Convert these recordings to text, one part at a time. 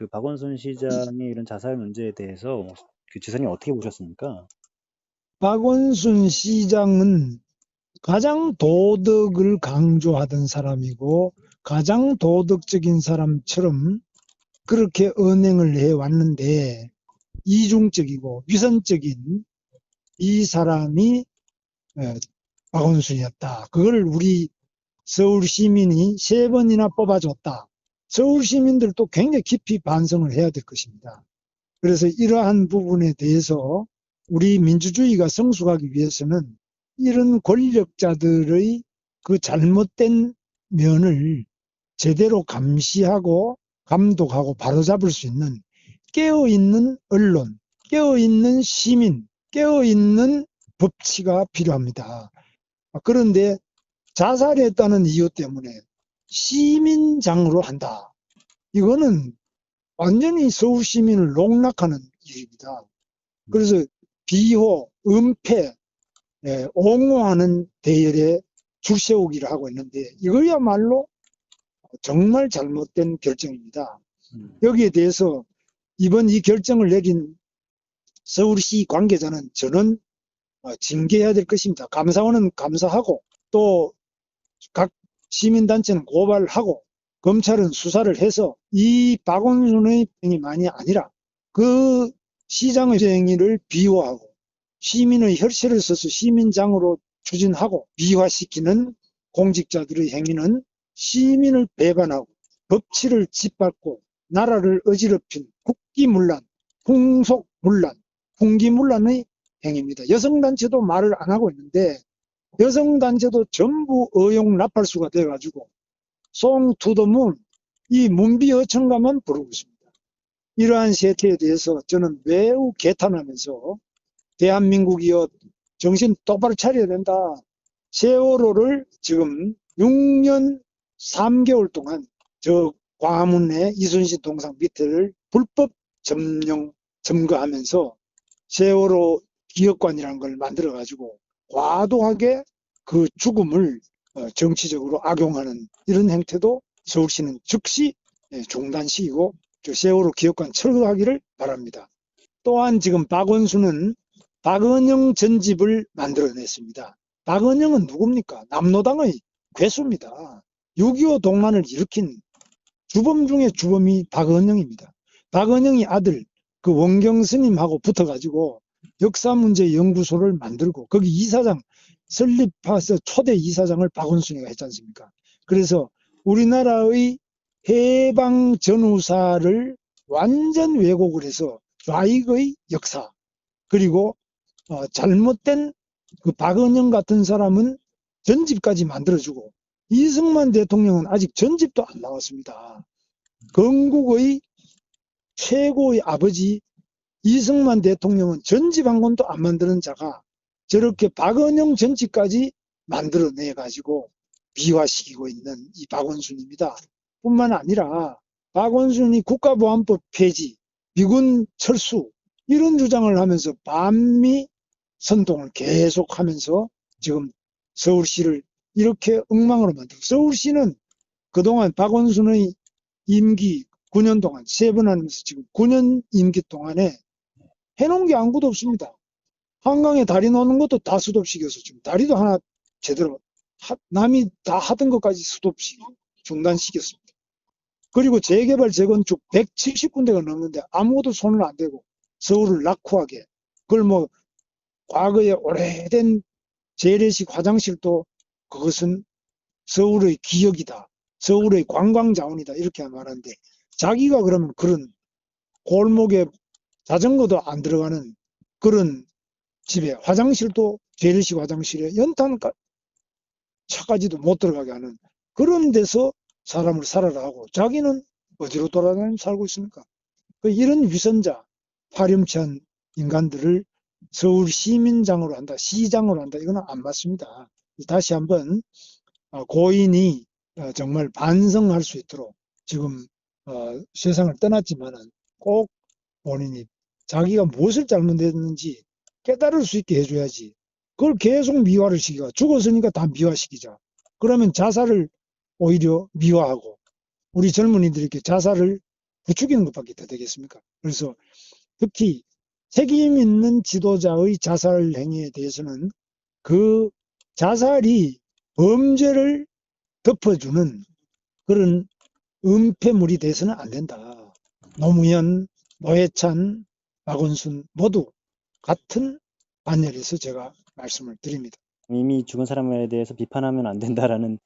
그 박원순 시장의 이런 자살 문제에 대해서 그 지사님 어떻게 보셨습니까? 박원순 시장은 가장 도덕을 강조하던 사람이고 가장 도덕적인 사람처럼 그렇게 언행을 해왔는데 이중적이고 위선적인 이 사람이 에, 박원순이었다. 그걸 우리 서울 시민이 세 번이나 뽑아줬다. 서울 시민들도 굉장히 깊이 반성을 해야 될 것입니다. 그래서 이러한 부분에 대해서 우리 민주주의가 성숙하기 위해서는 이런 권력자들의 그 잘못된 면을 제대로 감시하고 감독하고 바로잡을 수 있는 깨어있는 언론, 깨어있는 시민, 깨어있는 법치가 필요합니다. 그런데 자살했다는 이유 때문에 시민장으로 한다. 이거는 완전히 서울 시민을 농락하는 일입니다. 그래서 비호, 은폐, 예, 옹호하는 대열에 줄 세우기를 하고 있는데 이거야말로 정말 잘못된 결정입니다. 음. 여기에 대해서 이번 이 결정을 내린 서울시 관계자는 저는 어, 징계해야 될 것입니다. 감사원은 감사하고 또 각 시민단체는 고발하고 검찰은 수사를 해서 이 박원순의 행위만이 아니라 그 시장의 행위를 비호하고 시민의 혈세를 써서 시민장으로 추진하고 비화시키는 공직자들의 행위는 시민을 배반하고 법치를 짓밟고 나라를 어지럽힌 국기문란, 풍속문란, 풍기문란의 행위입니다. 여성단체도 말을 안 하고 있는데 여성단체도 전부 의용 나팔수가 돼가지고 송투더문 이 문비어천가만 부르고 있습니다. 이러한 세태에 대해서 저는 매우 개탄하면서 대한민국이여 정신 똑바로 차려야 된다. 세월호를 지금 6년 3개월 동안 저 과문의 이순신 동상 밑에를 불법 점령 점거하면서 세월호 기업관이라는 걸 만들어 가지고 과도하게 그 죽음을 어, 정치적으로 악용하는 이런 행태도 서울시는 즉시 예, 중단시키고 저 세월호 기업관 철거하기를 바랍니다. 또한 지금 박원순은 박은영 전집을 만들어냈습니다. 박은영은 누굽니까? 남노당의 괴수입니다. 6.25 동란을 일으킨 주범 중에 주범이 박은영입니다. 박은영이 아들 그 원경 스님하고 붙어가지고 역사문제연구소를 만들고 거기 이사장 설립해서 초대 이사장을 박원순이가 했지 않습니까? 그래서 우리나라의 해방 전후사를 완전 왜곡을 해서 좌익의 역사 그리고 어, 잘못된 그 박은영 같은 사람은 전집까지 만들어주고 이승만 대통령은 아직 전집도 안 나왔습니다. 건국의 최고의 아버지 이승만 대통령은 전집 한 권도 안 만드는 자가 저렇게 박은영 전집까지 만들어내 가지고 미화시키고 있는 이 박원순입니다. 뿐만 아니라 박원순이 국가보안법 폐지, 미군 철수 이런 주장을 하면서 반미 선동을 계속하면서 지금 서울시를 이렇게 엉망으로 만들고 서울시는 그동안 박원순의 임기 9년 동안 세 번 하면서 지금 9년 임기 동안에 해놓은 게 아무것도 없습니다. 한강에 다리 놓는 것도 다 수도시켜서 지금 다리도 하나 제대로 하, 남이 다 하던 것까지 수도시키고 중단시켰습니다. 그리고 재개발 재건축 170군데가 넘는데 아무것도 손을 안 대고 서울을 낙후하게 그걸 뭐 과거에 오래된 재래식 화장실도 그것은 서울의 기억이다. 서울의 관광 자원이다. 이렇게 말하는데 자기가 그러면 그런 골목에 자전거도 안 들어가는 그런 집에 화장실도 재래식 화장실에 연탄 차까지도 못 들어가게 하는 그런 데서 사람을 살아라 하고 자기는 어디로 돌아다니며 살고 있습니까? 그 이런 위선자, 파렴치한 인간들을 서울 시민장으로 한다, 시장으로 한다, 이거는 안 맞습니다. 다시 한번 어, 고인이 어, 정말 반성할 수 있도록 지금 어, 세상을 떠났지만은 꼭 본인이 자기가 무엇을 잘못했는지 깨달을 수 있게 해줘야지. 그걸 계속 미화를 시키고 죽었으니까 다 미화시키자. 그러면 자살을 오히려 미화하고 우리 젊은이들에게 자살을 부추기는 것밖에 더 되겠습니까? 그래서 특히 책임 있는 지도자의 자살 행위에 대해서는 그 자살이 범죄를 덮어주는 그런 은폐물이 돼서는 안 된다. 노무현, 노회찬, 박원순 모두 같은 반열에서 제가 말씀을 드립니다. 이미 죽은 사람에 대해서 비판하면 안 된다라는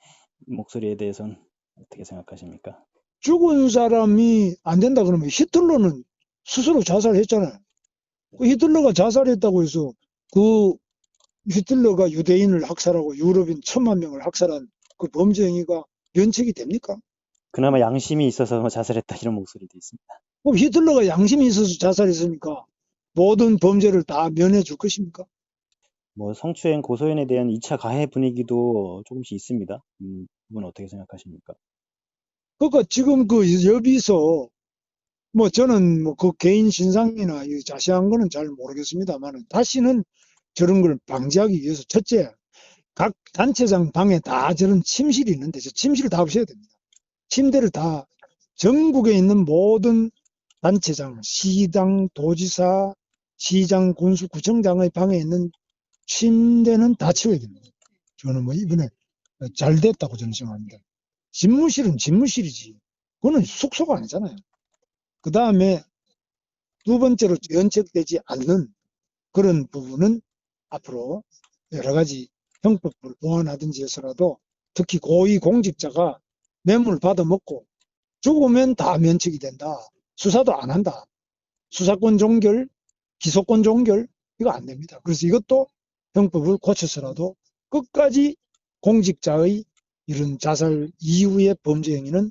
목소리에 대해서는 어떻게 생각하십니까? 죽은 사람이 안 된다 그러면 히틀러는 스스로 자살했잖아요. 그 히틀러가 자살했다고 해서 그 히틀러가 유대인을 학살하고 유럽인 천만 명을 학살한 그 범죄 행위가 면책이 됩니까? 그나마 양심이 있어서 자살했다 이런 목소리도 있습니다. 그럼 히틀러가 양심이 있어서 자살했으니까 모든 범죄를 다 면해 줄 것입니까? 뭐 성추행 고소연에 대한 2차 가해 분위기도 조금씩 있습니다. 음, 그건 어떻게 생각하십니까? 그러니까 지금 그 여기서 뭐 저는 뭐 그 개인 신상이나 이 자세한 거는 잘 모르겠습니다만 다시는 저런 걸 방지하기 위해서 첫째 각 단체장 방에 다 저런 침실이 있는데 저 침실을 다 없애야 됩니다. 침대를 다 전국에 있는 모든 단체장, 시당, 도지사, 시장, 군수, 구청장의 방에 있는 침대는 다 치워야 됩니다. 저는 뭐 이번에 잘 됐다고 저는 생각합니다. 집무실은 집무실이지. 그거는 숙소가 아니잖아요. 그 다음에 두 번째로 연책되지 않는 그런 부분은 앞으로 여러 가지 형법을 보완하든지 해서라도 특히 고위 공직자가 뇌물 받아먹고 죽으면 다 면책이 된다. 수사도 안 한다. 수사권 종결, 기소권 종결 이거 안 됩니다. 그래서 이것도 형법을 고쳐서라도 끝까지 공직자의 이런 자살 이후의 범죄 행위는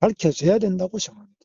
밝혀져야 된다고 생각합니다.